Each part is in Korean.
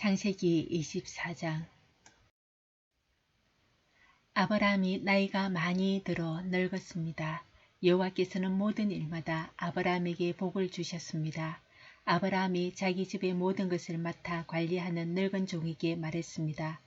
창세기 24장 아브라함이 나이가 많이 들어 늙었습니다. 여호와께서는 모든 일마다 아브라함에게 복을 주셨습니다. 아브라함이 자기 집의 모든 것을 맡아 관리하는 늙은 종에게 말했습니다.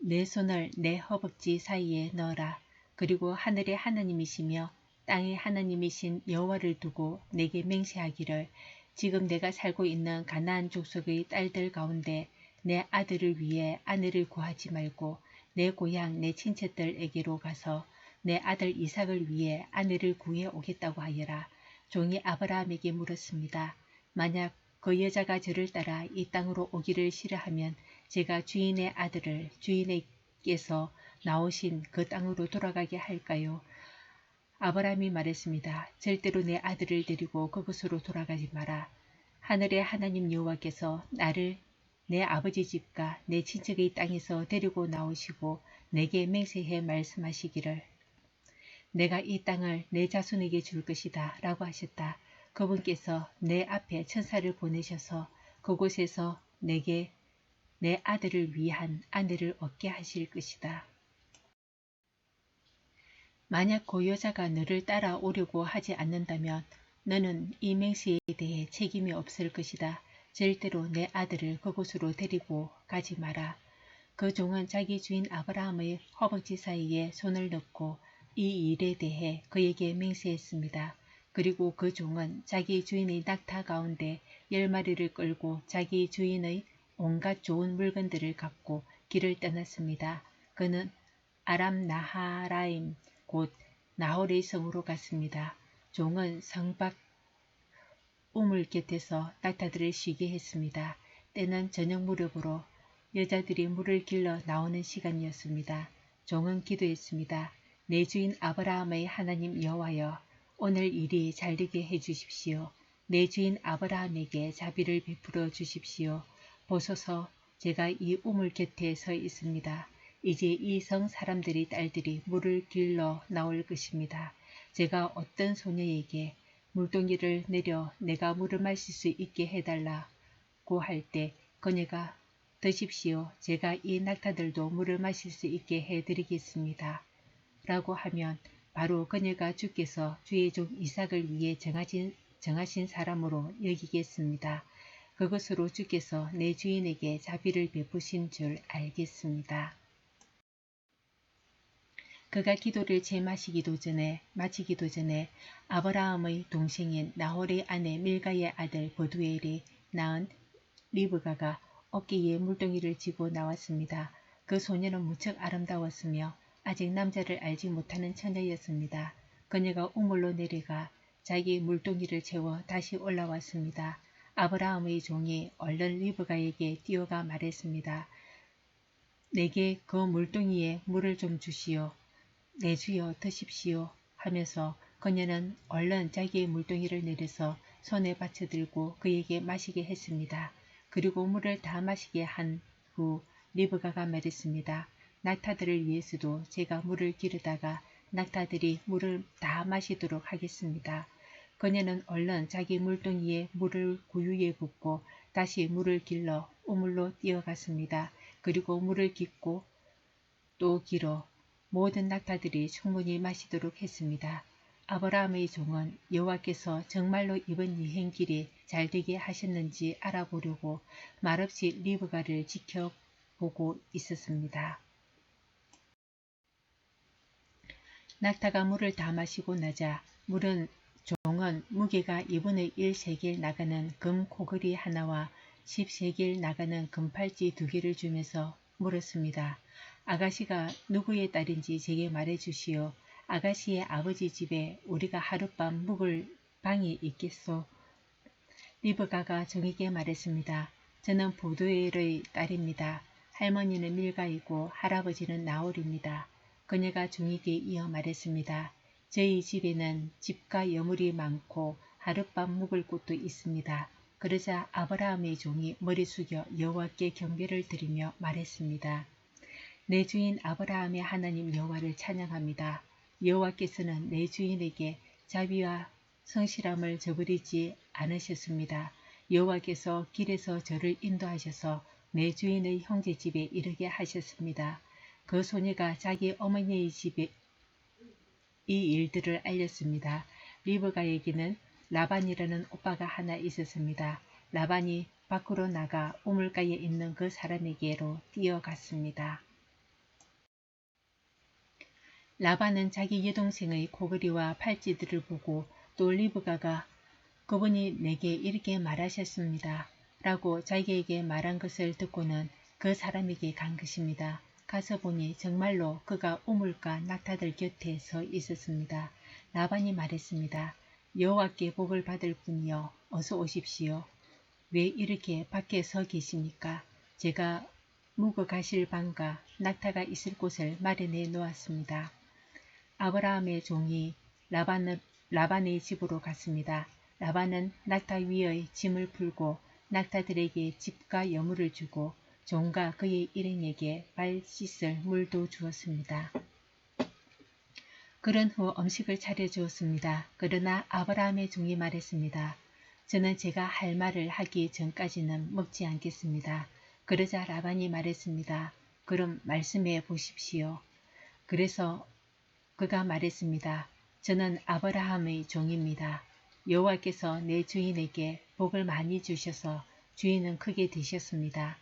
내 손을 내 허벅지 사이에 넣어라. 그리고 하늘의 하나님이시며 땅의 하나님이신 여호와를 두고 내게 맹세하기를 지금 내가 살고 있는 가나안 족속의 딸들 가운데 내 아들을 위해 아내를 구하지 말고 내 고향 내 친척들에게로 가서 내 아들 이삭을 위해 아내를 구해 오겠다고 하여라. 종이 아브라함에게 물었습니다. 만약 그 여자가 저를 따라 이 땅으로 오기를 싫어하면 제가 주인의 아들을 주인에게서 나오신 그 땅으로 돌아가게 할까요? 아브라함이 말했습니다. 절대로 내 아들을 데리고 그곳으로 돌아가지 마라. 하늘의 하나님 여호와께서 나를 내 아버지 집과 내 친척의 땅에서 데리고 나오시고 내게 맹세해 말씀하시기를 내가 이 땅을 내 자손에게 줄 것이다 라고 하셨다. 그분께서 내 앞에 천사를 보내셔서 그곳에서 내게 내 아들을 위한 아내를 얻게 하실 것이다. 만약 그 여자가 너를 따라오려고 하지 않는다면 너는 이 맹세에 대해 책임이 없을 것이다. 절대로 내 아들을 그곳으로 데리고 가지 마라. 그 종은 자기 주인 아브라함의 허벅지 사이에 손을 넣고 이 일에 대해 그에게 맹세했습니다. 그리고 그 종은 자기 주인의 낙타 가운데 열 마리를 끌고 자기 주인의 온갖 좋은 물건들을 갖고 길을 떠났습니다. 그는 아람 나하라임 곧 나홀의 성으로 갔습니다. 종은 성 밖 우물 곁에서 낙타들을 쉬게 했습니다. 때는 저녁 무렵으로 여자들이 물을 길러 나오는 시간이었습니다. 종은 기도했습니다. 내 주인 아브라함의 하나님 여호와여 오늘 일이 잘 되게 해 주십시오. 내 주인 아브라함에게 자비를 베풀어 주십시오. 보소서 제가 이 우물 곁에 서 있습니다. 이제 이 성 사람들이 딸들이 물을 길러 나올 것입니다. 제가 어떤 소녀에게 물동이를 내려 내가 물을 마실 수 있게 해달라고 할 때 그녀가 드십시오. 제가 이 낙타들도 물을 마실 수 있게 해드리겠습니다. 라고 하면 바로 그녀가 주께서 주의 종 이삭을 위해 정하신, 정하신 사람으로 여기겠습니다. 그것으로 주께서 내 주인에게 자비를 베푸신 줄 알겠습니다. 그가 기도를 제마시기도 전에 마치기도 전에 아브라함의 동생인 나홀의 아내 밀가의 아들 버두엘이 낳은 리브가가 어깨에 물동이를 쥐고 나왔습니다. 그 소녀는 무척 아름다웠으며 아직 남자를 알지 못하는 처녀였습니다. 그녀가 우물로 내려가 자기 물동이를 채워 다시 올라왔습니다. 아브라함의 종이 얼른 리브가에게 뛰어가 말했습니다. 내게 그 물동이에 물을 좀 주시오. 내 주여 드십시오 하면서 그녀는 얼른 자기의 물동이를 내려서 손에 받쳐들고 그에게 마시게 했습니다. 그리고 물을 다 마시게 한 후 리브가가 말했습니다. 낙타들을 위해서도 제가 물을 기르다가 낙타들이 물을 다 마시도록 하겠습니다. 그녀는 얼른 자기 물동이에 물을 구유에 붓고 다시 물을 길러 우물로 뛰어갔습니다. 그리고 물을 깃고 또 길어 모든 낙타들이 충분히 마시도록 했습니다. 아브라함의 종은 여호와께서 정말로 이번 여행길이 잘 되게 하셨는지 알아보려고 말없이 리브가를 지켜보고 있었습니다. 낙타가 물을 다 마시고 나자 물은 종은 무게가 2분의 1세겔 나가는 금 코걸이 하나와 10세겔 나가는 금팔찌 두 개를 주면서 물었습니다. 아가씨가 누구의 딸인지 제게 말해 주시오. 아가씨의 아버지 집에 우리가 하룻밤 묵을 방이 있겠소. 리브가가 정에게 말했습니다. 저는 보드엘의 딸입니다. 할머니는 밀가이고 할아버지는 나올입니다. 그녀가 종에게 이어 말했습니다. 저희 집에는 집과 여물이 많고 하룻밤 묵을 곳도 있습니다. 그러자 아브라함의 종이 머리 숙여 여호와께 경배를 드리며 말했습니다. 내 주인 아브라함의 하나님 여호와를 찬양합니다. 여호와께서는 내 주인에게 자비와 성실함을 저버리지 않으셨습니다. 여호와께서 길에서 저를 인도하셔서 내 주인의 형제 집에 이르게 하셨습니다. 그 소녀가 자기 어머니의 집에 이 일들을 알렸습니다. 리브가에게는 라반이라는 오빠가 하나 있었습니다. 라반이 밖으로 나가 우물가에 있는 그 사람에게로 뛰어갔습니다. 라반은 자기 여동생의 고거리와 팔찌들을 보고 또 리브가가 그분이 내게 이렇게 말하셨습니다. 라고 자기에게 말한 것을 듣고는 그 사람에게 간 것입니다. 가서 보니 정말로 그가 우물가 낙타들 곁에 서 있었습니다. 라반이 말했습니다. 여호와께 복을 받을 분이여 어서 오십시오. 왜 이렇게 밖에 서 계십니까? 제가 묵어 가실 방과 낙타가 있을 곳을 마련해 놓았습니다. 아브라함의 종이 라반을, 라반의 집으로 갔습니다. 라반은 낙타 위의 짐을 풀고 낙타들에게 집과 여물을 주고 종과 그의 일행에게 발 씻을 물도 주었습니다. 그런 후 음식을 차려주었습니다. 그러나 아브라함의 종이 말했습니다. 저는 제가 할 말을 하기 전까지는 먹지 않겠습니다. 그러자 라반이 말했습니다. 그럼 말씀해 보십시오. 그래서 그가 말했습니다. 저는 아브라함의 종입니다. 여호와께서 내 주인에게 복을 많이 주셔서 주인은 크게 되셨습니다.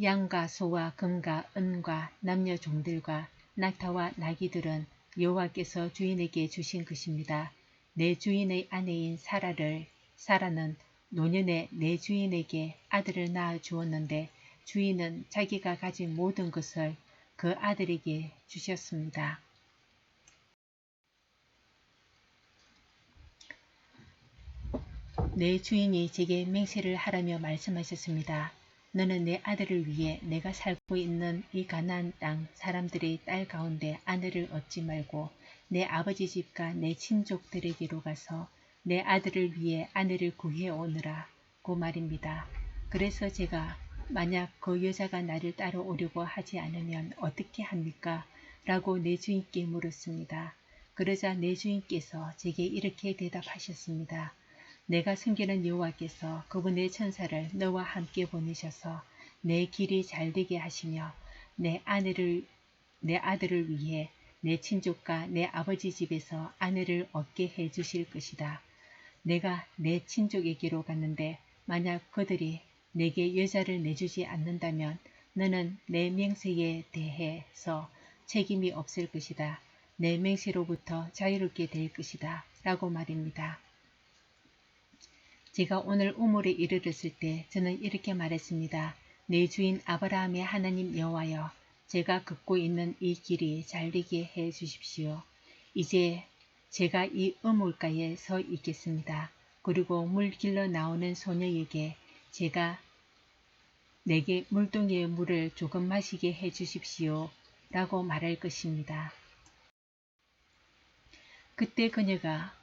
양과 소와 금과 은과 남녀 종들과 낙타와 나귀들은 여호와께서 주인에게 주신 것입니다. 내 주인의 아내인 사라를 사라는 노년에 내 주인에게 아들을 낳아 주었는데 주인은 자기가 가진 모든 것을 그 아들에게 주셨습니다. 내 주인이 제게 맹세를 하라며 말씀하셨습니다. 너는 내 아들을 위해 내가 살고 있는 이 가나안 땅 사람들의 딸 가운데 아내를 얻지 말고 내 아버지 집과 내 친족들에게로 가서 내 아들을 위해 아내를 구해 오느라 고 말입니다. 그래서 제가 만약 그 여자가 나를 따라오려고 하지 않으면 어떻게 합니까? 라고 내 주인께 물었습니다. 그러자 내 주인께서 제게 이렇게 대답하셨습니다. 내가 숨기는 여호와께서 그분의 천사를 너와 함께 보내셔서 내 길이 잘되게 하시며 내 아내를 내 아들을 위해 내 친족과 내 아버지 집에서 아내를 얻게 해 주실 것이다. 내가 내 친족에게로 갔는데 만약 그들이 내게 여자를 내주지 않는다면 너는 내 맹세에 대해서 책임이 없을 것이다. 내 맹세로부터 자유롭게 될 것이다. 라고 말입니다. 제가 오늘 우물에 이르렀을 때 저는 이렇게 말했습니다. 내 주인 아브라함의 하나님 여호와여 제가 걷고 있는 이 길이 잘되게 해 주십시오. 이제 제가 이 우물가에 서 있겠습니다. 그리고 물 길러 나오는 소녀에게 제가 내게 물동이의 물을 조금 마시게 해 주십시오. 라고 말할 것입니다. 그때 그녀가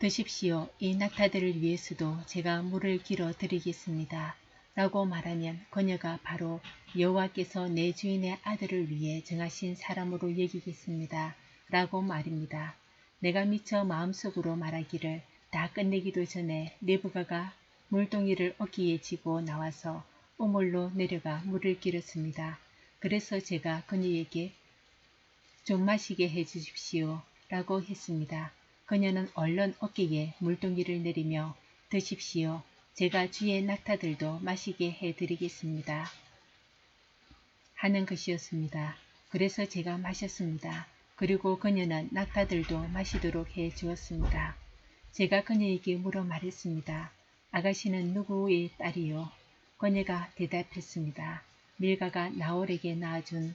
드십시오. 이 낙타들을 위해서도 제가 물을 길어 드리겠습니다. 라고 말하면 그녀가 바로 여호와께서 내 주인의 아들을 위해 정하신 사람으로 여기겠습니다. 라고 말입니다. 내가 미처 마음속으로 말하기를 다 끝내기도 전에 네부가가 물동이를 어깨에 지고 나와서 우물로 내려가 물을 길었습니다. 그래서 제가 그녀에게 좀 마시게 해 주십시오. 라고 했습니다. 그녀는 얼른 어깨에 물동이를 내리며 드십시오. 제가 주의 낙타들도 마시게 해드리겠습니다. 하는 것이었습니다. 그래서 제가 마셨습니다. 그리고 그녀는 낙타들도 마시도록 해 주었습니다. 제가 그녀에게 물어 말했습니다. 아가씨는 누구의 딸이요? 그녀가 대답했습니다. 밀가가 나홀에게 낳아준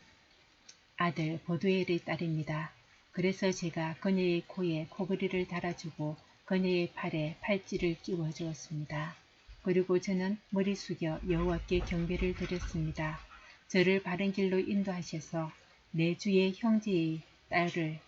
아들 보두엘의 딸입니다. 그래서 제가 그녀의 코에 코그리를 달아주고 그녀의 팔에 팔찌를 끼워 주었습니다. 그리고 저는 머리 숙여 여호와께 경배를 드렸습니다. 저를 바른 길로 인도하셔서 내 주의 형제의 딸을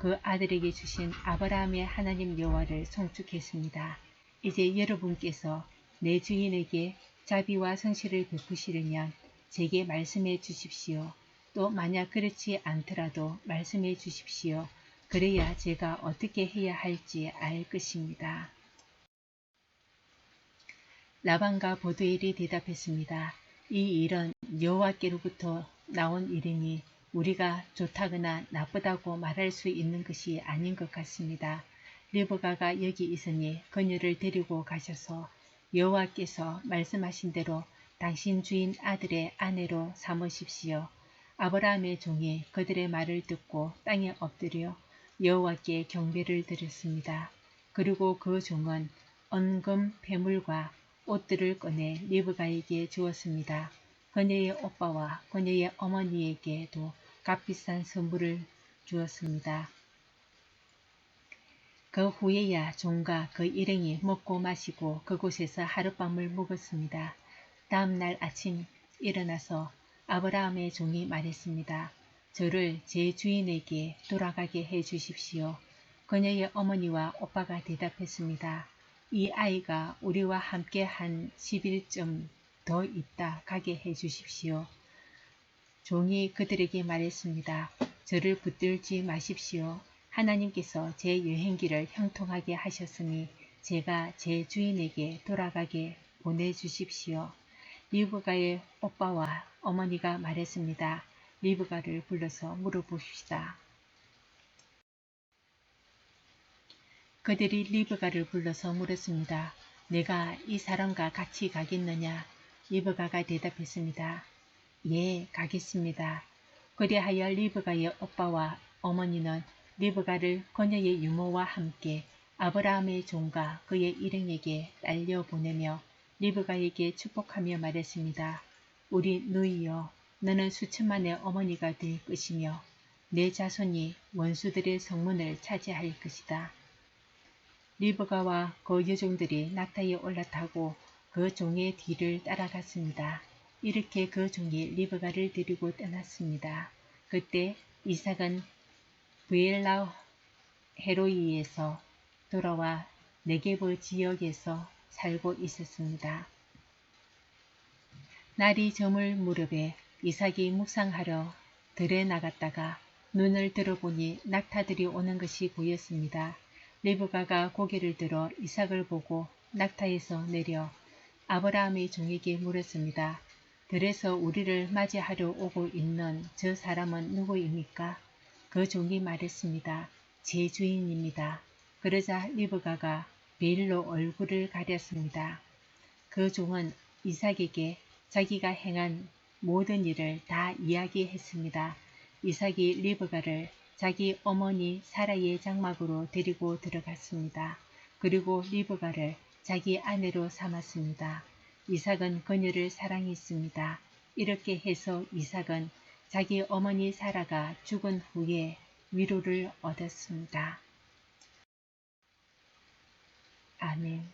그 아들에게 주신 아브라함의 하나님 여호와를 송축했습니다. 이제 여러분께서 내 주인에게 자비와 성실을 베푸시려면 제게 말씀해 주십시오. 또 만약 그렇지 않더라도 말씀해 주십시오. 그래야 제가 어떻게 해야 할지 알 것입니다. 라반과 보드엘이 대답했습니다. 이 일은 여호와께로부터 나온 일이니 우리가 좋다거나 나쁘다고 말할 수 있는 것이 아닌 것 같습니다. 리브가가 여기 있으니 그녀를 데리고 가셔서 여호와께서 말씀하신 대로 당신 주인 아들의 아내로 삼으십시오. 아브라함의 종이 그들의 말을 듣고 땅에 엎드려 여호와께 경배를 드렸습니다. 그리고 그 종은 언금 배물과 옷들을 꺼내 리브가에게 주었습니다. 그녀의 오빠와 그녀의 어머니에게도 값비싼 선물을 주었습니다. 그 후에야 종과 그 일행이 먹고 마시고 그곳에서 하룻밤을 묵었습니다. 다음 날 아침 일어나서 아브라함의 종이 말했습니다. 저를 제 주인에게 돌아가게 해 주십시오. 그녀의 어머니와 오빠가 대답했습니다. 이 아이가 우리와 함께 한 10일쯤 더 있다 가게 해 주십시오. 종이 그들에게 말했습니다. 저를 붙들지 마십시오. 하나님께서 제 여행기를 형통하게 하셨으니 제가 제 주인에게 돌아가게 보내주십시오. 리브가의 오빠와 어머니가 말했습니다. 리브가를 불러서 물어봅시다. 그들이 리브가를 불러서 물었습니다. 내가 이 사람과 같이 가겠느냐? 리브가가 대답했습니다. 예, 가겠습니다. 그리하여 리브가의 오빠와 어머니는 리브가를 그녀의 유모와 함께 아브라함의 종과 그의 일행에게 날려보내며 리브가에게 축복하며 말했습니다. 우리 누이여 너는 수천만의 어머니가 될 것이며 내 자손이 원수들의 성문을 차지할 것이다. 리브가와 그 여종들이 낙타에 올라타고 그 종의 뒤를 따라갔습니다. 이렇게 그 종이 리브가를 데리고 떠났습니다. 그때 이삭은 브엘라 헤로이에서 돌아와 네게브 지역에서 살고 있었습니다. 날이 저물 무렵에 이삭이 묵상하러 들에 나갔다가 눈을 들어보니 낙타들이 오는 것이 보였습니다. 리브가가 고개를 들어 이삭을 보고 낙타에서 내려 아브라함의 종에게 물었습니다. 들에서 우리를 맞이하려 오고 있는 저 사람은 누구입니까? 그 종이 말했습니다. 제 주인입니다. 그러자 리브가가 베일로 얼굴을 가렸습니다. 그 종은 이삭에게 자기가 행한 모든 일을 다 이야기했습니다. 이삭이 리브가를 자기 어머니 사라의 장막으로 데리고 들어갔습니다. 그리고 리브가를 자기 아내로 삼았습니다. 이삭은 그녀를 사랑했습니다. 이렇게 해서 이삭은 자기 어머니 사라가 죽은 후에 위로를 얻었습니다. 아멘